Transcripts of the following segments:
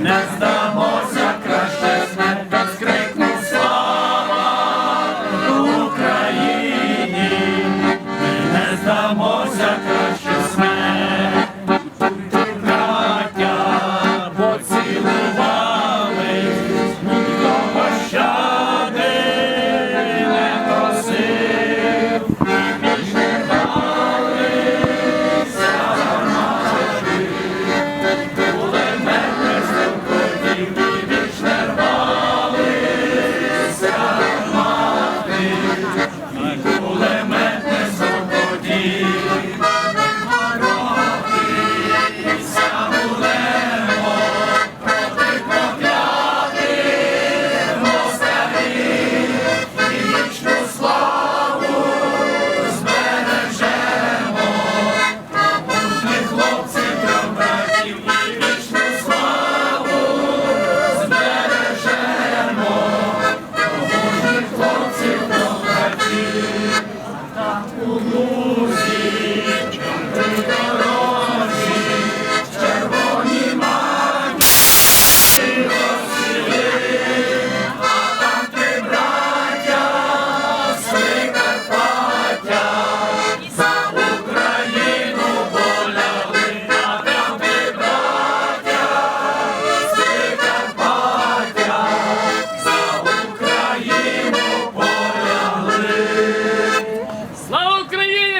не здамо.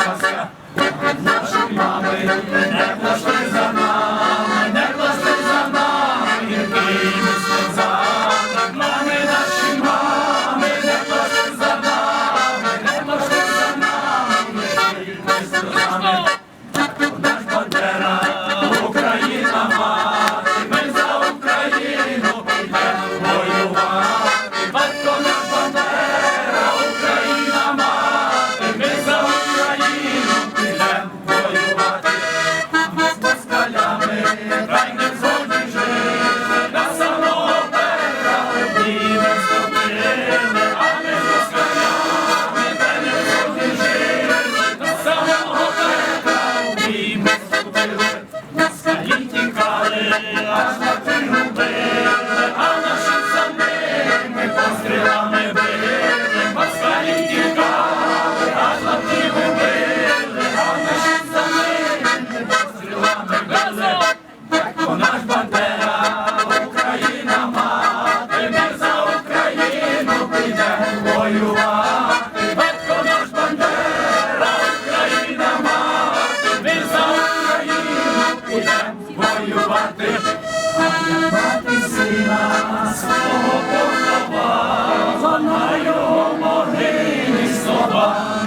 ручки зостаться. Наші мами, 아.